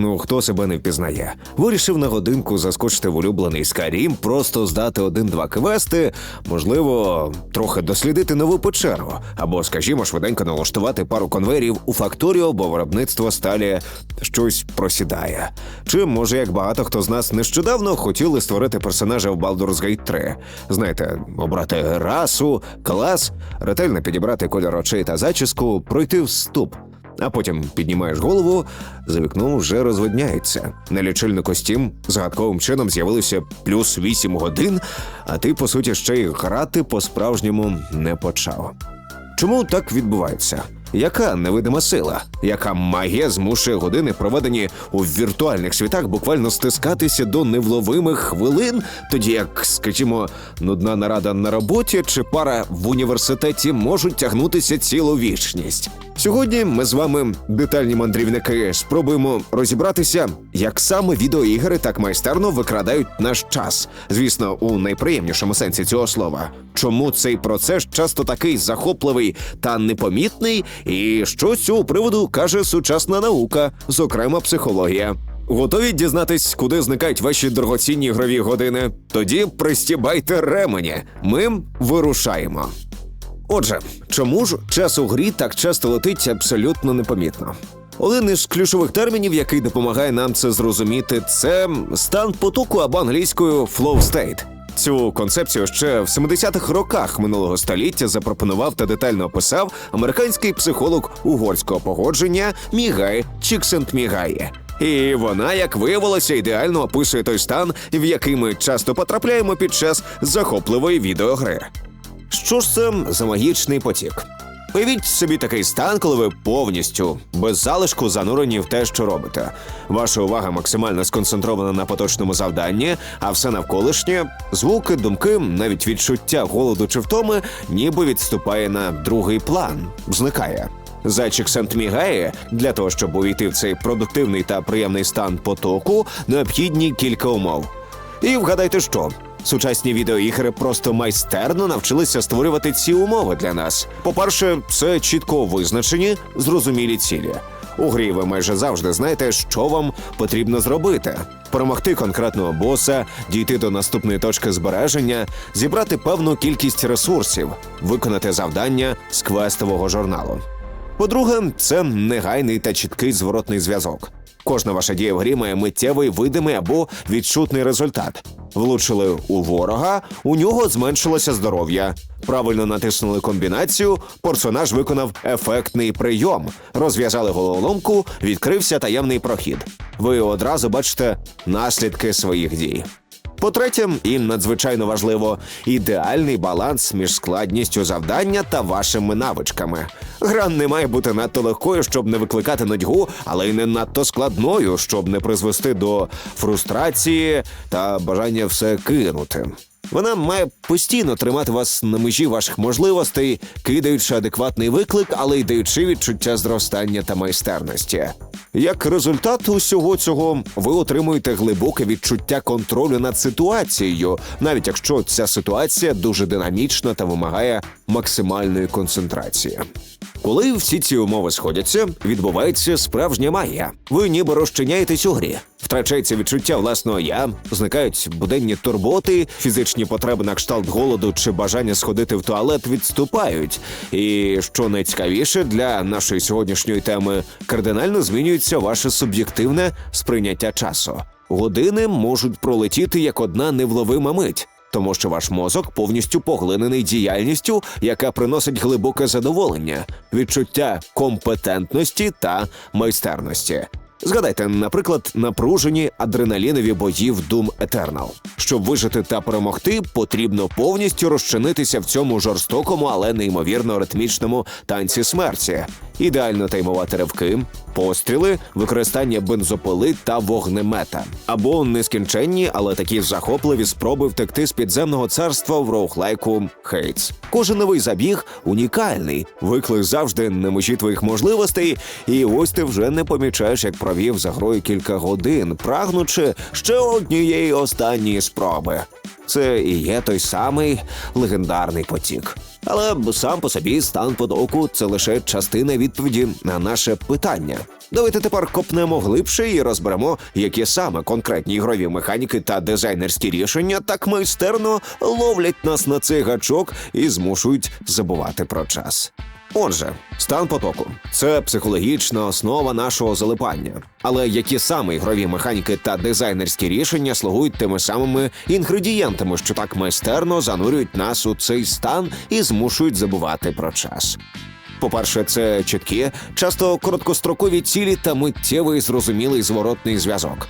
Ну, хто себе не впізнає? Вирішив на годинку заскочити в улюблений Skyrim, просто здати один-два квести, можливо, трохи дослідити нову печеру, або, скажімо, швиденько налаштувати пару конвейерів у факторію, бо виробництво сталі щось просідає. Чи може, як багато хто з нас нещодавно хотіли створити персонажа в Baldur's Gate 3. Знаєте, обрати расу, клас, ретельно підібрати кольор очей та зачіску, пройти вступ. А потім піднімаєш голову, за вікном вже розвидняється. На лічильнику Steam загадковим чином з'явилося плюс 8 годин, а ти, по суті, ще й грати по-справжньому не почав. Чому так відбувається? Яка невидима сила, яка магія змушує години, проведені у віртуальних світах, буквально стискатися до невловимих хвилин, тоді як, скажімо, нудна нарада на роботі чи пара в університеті можуть тягнутися цілу вічність. Сьогодні ми з вами, детальні мандрівники, спробуємо розібратися, як саме відеоігри так майстерно викрадають наш час. Звісно, у найприємнішому сенсі цього слова. Чому цей процес часто такий захопливий та непомітний, і що з цього приводу каже сучасна наука, зокрема психологія. Готові дізнатись, куди зникають ваші дорогоцінні ігрові години? Тоді пристібайте ремені. Ми вирушаємо. Отже, чому ж час у грі так часто летить абсолютно непомітно? Один із ключових термінів, який допомагає нам це зрозуміти, це стан потоку або англійською flow state. Цю концепцію ще в 70-х роках минулого століття запропонував та детально описав американський психолог угорського погодження Мігай Чіксент-Мігає. І вона, як виявилося, ідеально описує той стан, в який ми часто потрапляємо під час захопливої відеогри. Що ж це за магічний потік? Уявіть собі такий стан, коли ви повністю без залишку занурені в те, що робите. Ваша увага максимально сконцентрована на поточному завданні, а все навколишнє звуки, думки, навіть відчуття голоду чи втоми, ніби відступає на другий план, зникає. Зайчик Сент мігає для того, щоб увійти в цей продуктивний та приємний стан потоку, необхідні кілька умов. І вгадайте, що сучасні відеоігри просто майстерно навчилися створювати ці умови для нас. По-перше, це чітко визначені, зрозумілі цілі. У грі ви майже завжди знаєте, що вам потрібно зробити: перемогти конкретного боса, дійти до наступної точки збереження, зібрати певну кількість ресурсів, виконати завдання з квестового журналу. По-друге, це негайний та чіткий зворотний зв'язок. Кожна ваша дія в грі має миттєвий видимий або відчутний результат. Влучили у ворога, у нього зменшилося здоров'я. Правильно натиснули комбінацію, персонаж виконав ефектний прийом. Розв'язали головоломку, відкрився таємний прохід. Ви одразу бачите наслідки своїх дій. По-третє, і надзвичайно важливо, ідеальний баланс між складністю завдання та вашими навичками. Гра не має бути надто легкою, щоб не викликати нудьгу, але й не надто складною, щоб не призвести до фрустрації та бажання все кинути. Вона має постійно тримати вас на межі ваших можливостей, кидаючи адекватний виклик, але й даючи відчуття зростання та майстерності. Як результат усього цього, ви отримуєте глибоке відчуття контролю над ситуацією, навіть якщо ця ситуація дуже динамічна та вимагає максимальної концентрації. Коли всі ці умови сходяться, відбувається справжня магія. Ви ніби розчиняєтесь у грі. Втрачається відчуття власного я, зникають буденні турботи, фізичні потреби на кшталт голоду чи бажання сходити в туалет відступають. І що найцікавіше для нашої сьогоднішньої теми, кардинально змінюється ваше суб'єктивне сприйняття часу. Години можуть пролетіти як одна невловима мить. Тому що ваш мозок повністю поглинений діяльністю, яка приносить глибоке задоволення, відчуття компетентності та майстерності. Згадайте, наприклад, напружені адреналінові бої в Doom Eternal. Щоб вижити та перемогти, потрібно повністю розчинитися в цьому жорстокому, але неймовірно ритмічному танці смерті. Ідеально таймувати ривки, постріли, використання бензопили та вогнемета, або нескінченні, але такі захопливі спроби втекти з підземного царства в роухлайку Хейтс. Кожен новий забіг унікальний, виклик завжди на межі твоїх можливостей, і ось ти вже не помічаєш, як провів за грою кілька годин, прагнучи ще однієї останньої спроби. Це і є той самий легендарний потік. Але сам по собі стан потоку це лише частина відповіді на наше питання. Давайте тепер копнемо глибше і розберемо, які саме конкретні ігрові механіки та дизайнерські рішення так майстерно ловлять нас на цей гачок і змушують забувати про час. Отже, стан потоку це психологічна основа нашого залипання. Але які саме ігрові механіки та дизайнерські рішення слугують тими самими інгредієнтами, що так майстерно занурюють нас у цей стан і змушують забувати про час. По-перше, це чіткі, часто короткострокові цілі та миттєвий зрозумілий зворотний зв'язок.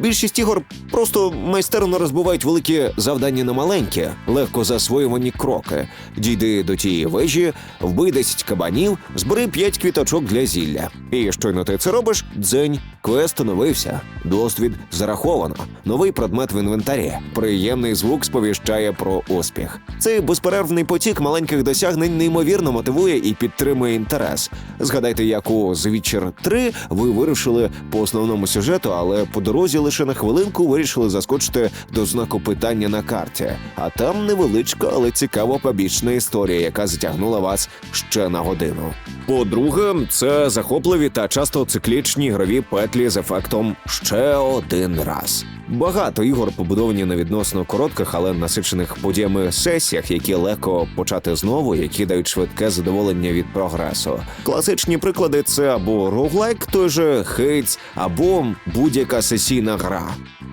Більшість ігор просто майстерно розбивають великі завдання на маленькі, легко засвоювані кроки. Дійди до тієї вежі, вбий 10 кабанів, збери 5 квіточок для зілля. І щойно ти це робиш, дзень, квест оновився, досвід зараховано, новий предмет в інвентарі, приємний звук сповіщає про успіх. Цей безперервний потік маленьких досягнень неймовірно мотивує і підтримує інтерес. Згадайте, як у Witcher 3 ви вирушили по основному сюжету, але по дорозі лише на хвилинку вирішили заскочити до знаку питання на карті. А там невеличка, але цікава побічна історія, яка затягнула вас ще на годину. По-друге, це захопливі та часто циклічні ігрові петлі з ефектом ще один раз. Багато ігор побудовані на відносно коротких, але насичених подіями сесіях, які легко почати знову, які дають швидке задоволення від прогресу. Класичні приклади це або роглайк, той же хейтс, або будь-яка сесійна гра.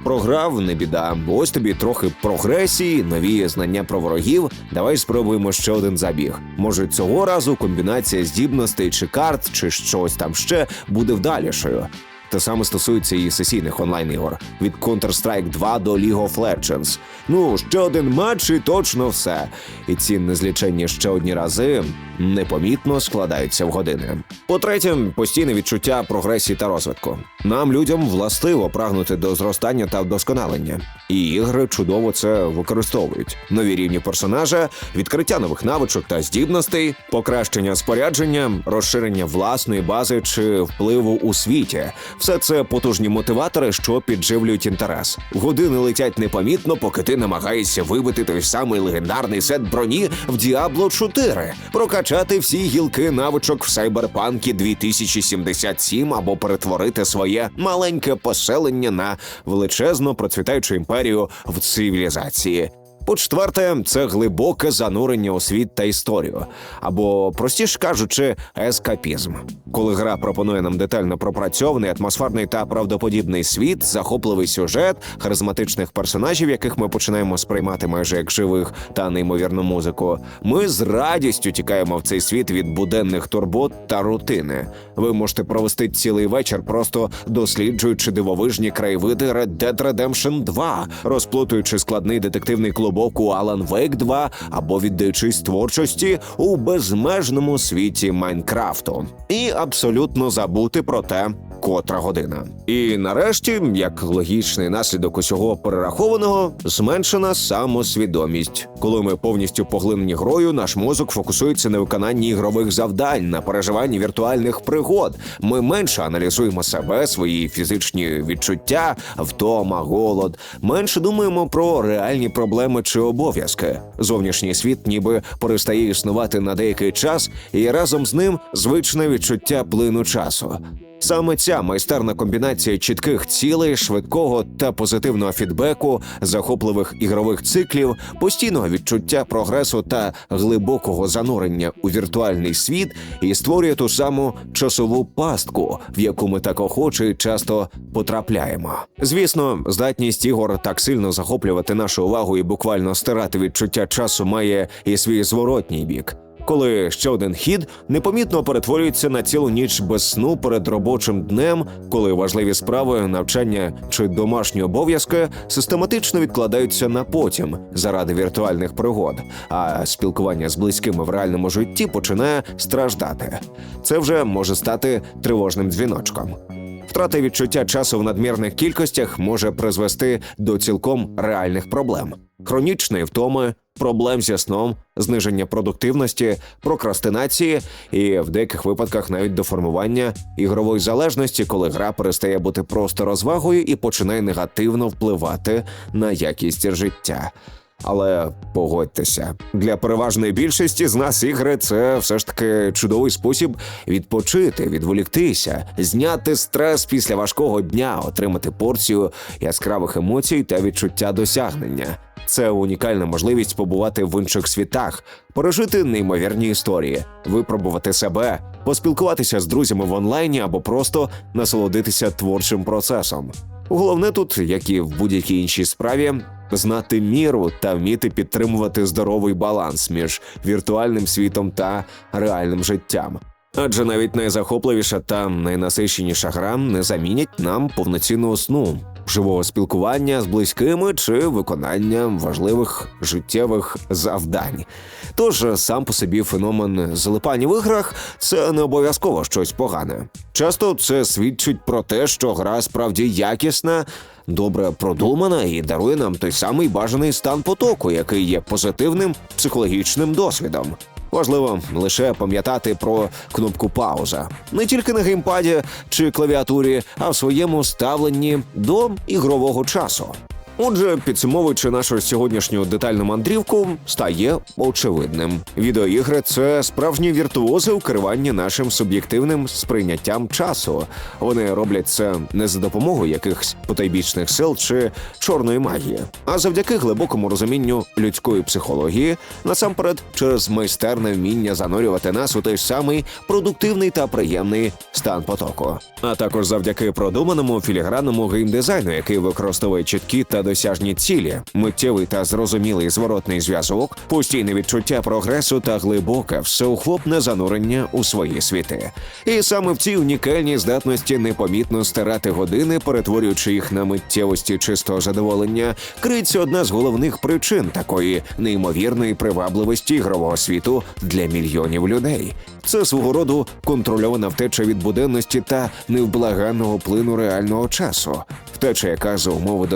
Програв не біда. Ось тобі трохи прогресії, нові знання про ворогів. Давай спробуємо ще один забіг. Може, цього разу комбінація здібностей чи карт, чи щось там ще буде вдалішою. Те саме стосується і сесійних онлайн-ігор від Counter-Strike 2 до League of Legends. Ну, ще один матч і точно все. І ці незліченні ще одні рази непомітно складаються в години. По-третє, постійне відчуття прогресії та розвитку. Нам, людям, властиво прагнути до зростання та вдосконалення. І ігри чудово це використовують. Нові рівні персонажа, відкриття нових навичок та здібностей, покращення спорядження, розширення власної бази чи впливу у світі. Все це потужні мотиватори, що підживлюють інтерес. Години летять непомітно, поки ти намагаєшся вибити той самий легендарний сет броні в Діабло 4, прокачати всі гілки навичок в Сайберпанкі 2077 або перетворити своє маленьке поселення на величезно процвітаючу імперію в цивілізації. По-четверте, це глибоке занурення у світ та історію, або, простіше кажучи, ескапізм. Коли гра пропонує нам детально пропрацьований, атмосферний та правдоподібний світ, захопливий сюжет, харизматичних персонажів, яких ми починаємо сприймати майже як живих, та неймовірну музику, ми з радістю тікаємо в цей світ від буденних турбот та рутини. Ви можете провести цілий вечір, просто досліджуючи дивовижні краєвиди Red Dead Redemption 2, розплутуючи складний детективний клубок у Alan Wake 2 або віддаючись творчості у безмежному світі Майнкрафту, і абсолютно забути про те. Котра година, і нарешті, як логічний наслідок усього перерахованого, зменшена самосвідомість. Коли ми повністю поглинені грою, наш мозок фокусується на виконанні ігрових завдань, на переживанні віртуальних пригод. Ми менше аналізуємо себе, свої фізичні відчуття, втома, голод, менше думаємо про реальні проблеми чи обов'язки. Зовнішній світ ніби перестає існувати на деякий час, і разом з ним звичне відчуття плину часу. Саме ця майстерна комбінація чітких цілей, швидкого та позитивного фідбеку, захопливих ігрових циклів, постійного відчуття прогресу та глибокого занурення у віртуальний світ і створює ту саму часову пастку, в яку ми так охоче і часто потрапляємо. Звісно, здатність ігор так сильно захоплювати нашу увагу і буквально стирати відчуття часу має і свій зворотній бік коли ще один хід непомітно перетворюється на цілу ніч без сну перед робочим днем, коли важливі справи, навчання чи домашні обов'язки систематично відкладаються на потім заради віртуальних пригод, а спілкування з близькими в реальному житті починає страждати. Це вже може стати тривожним дзвіночком. Втрата відчуття часу в надмірних кількостях може призвести до цілком реальних проблем: хронічної втоми, проблем зі сном, зниження продуктивності, прокрастинації і в деяких випадках навіть до формування ігрової залежності, коли гра перестає бути просто розвагою і починає негативно впливати на якість життя. Але погодьтеся, для переважної більшості з нас ігри це все ж таки чудовий спосіб відпочити, відволіктися, зняти стрес після важкого дня, отримати порцію яскравих емоцій та відчуття досягнення. Це унікальна можливість побувати в інших світах, пережити неймовірні історії, випробувати себе, поспілкуватися з друзями в онлайні або просто насолодитися творчим процесом. Головне тут, як і в будь-якій іншій справі, знати міру та вміти підтримувати здоровий баланс між віртуальним світом та реальним життям. Адже навіть найзахопливіша та найнасиченіша гра не замінять нам повноцінного сну, живого спілкування з близькими чи виконання важливих життєвих завдань. Тож сам по собі феномен залипання в іграх це не обов'язково щось погане. Часто це свідчить про те, що гра справді якісна, добре продумана і дарує нам той самий бажаний стан потоку, який є позитивним психологічним досвідом. Важливо лише пам'ятати про кнопку пауза не тільки на геймпаді чи клавіатурі, а в своєму ставленні до ігрового часу. Отже, підсумовуючи нашу сьогоднішню детальну мандрівку, стає очевидним. Відеоігри це справжні віртуози у керуванні нашим суб'єктивним сприйняттям часу. Вони роблять це не за допомогою якихось потайбічних сил чи чорної магії, а завдяки глибокому розумінню людської психології, насамперед через майстерне вміння занурювати нас у той самий продуктивний та приємний стан потоку, а також завдяки продуманому філігранному геймдизайну, який використовує чіткі та досяжні цілі, миттєвий та зрозумілий зворотний зв'язок, постійне відчуття прогресу та глибоке всеохопне занурення у свої світи. І саме в цій унікальній здатності непомітно стирати години, перетворюючи їх на миттєвості чистого задоволення, криється одна з головних причин такої неймовірної привабливості ігрового світу для мільйонів людей. Це свого роду контрольована втеча від буденності та невблаганного плину реального часу. Втеча, яка за умови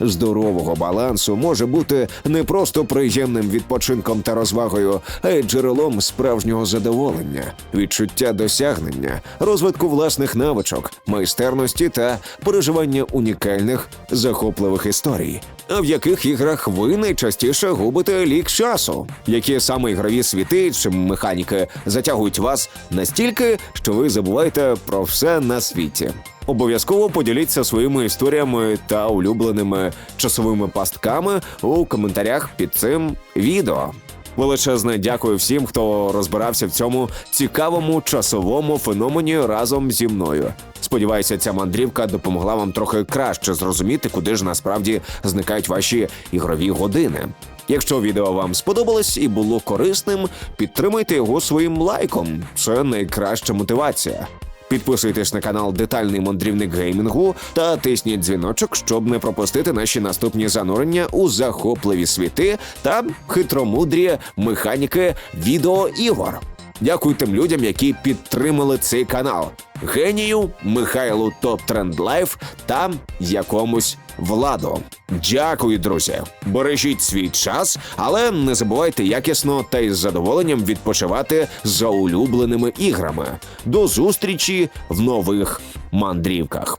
здорового балансу може бути не просто приємним відпочинком та розвагою, а й джерелом справжнього задоволення, відчуття досягнення, розвитку власних навичок, майстерності та переживання унікальних захопливих історій. А в яких іграх ви найчастіше губите лік часу? Які саме ігрові світи чи механіки затягують вас настільки, що ви забуваєте про все на світі? Обов'язково поділіться своїми історіями та улюбленими часовими пастками у коментарях під цим відео. Величезне дякую всім, хто розбирався в цьому цікавому часовому феномені разом зі мною. Сподіваюся, ця мандрівка допомогла вам трохи краще зрозуміти, куди ж насправді зникають ваші ігрові години. Якщо відео вам сподобалось і було корисним, підтримайте його своїм лайком. Це найкраща мотивація. Підписуйтесь на канал Детальний мандрівник геймінгу та тисніть дзвіночок, щоб не пропустити наші наступні занурення у захопливі світи та хитромудрі механіки відеоігор. Дякую тим людям, які підтримали цей канал. Генію, Михайлу Топ Тренд Лайф та якомусь владу. Дякую, друзі. Бережіть свій час, але не забувайте якісно та із задоволенням відпочивати за улюбленими іграми. До зустрічі в нових мандрівках.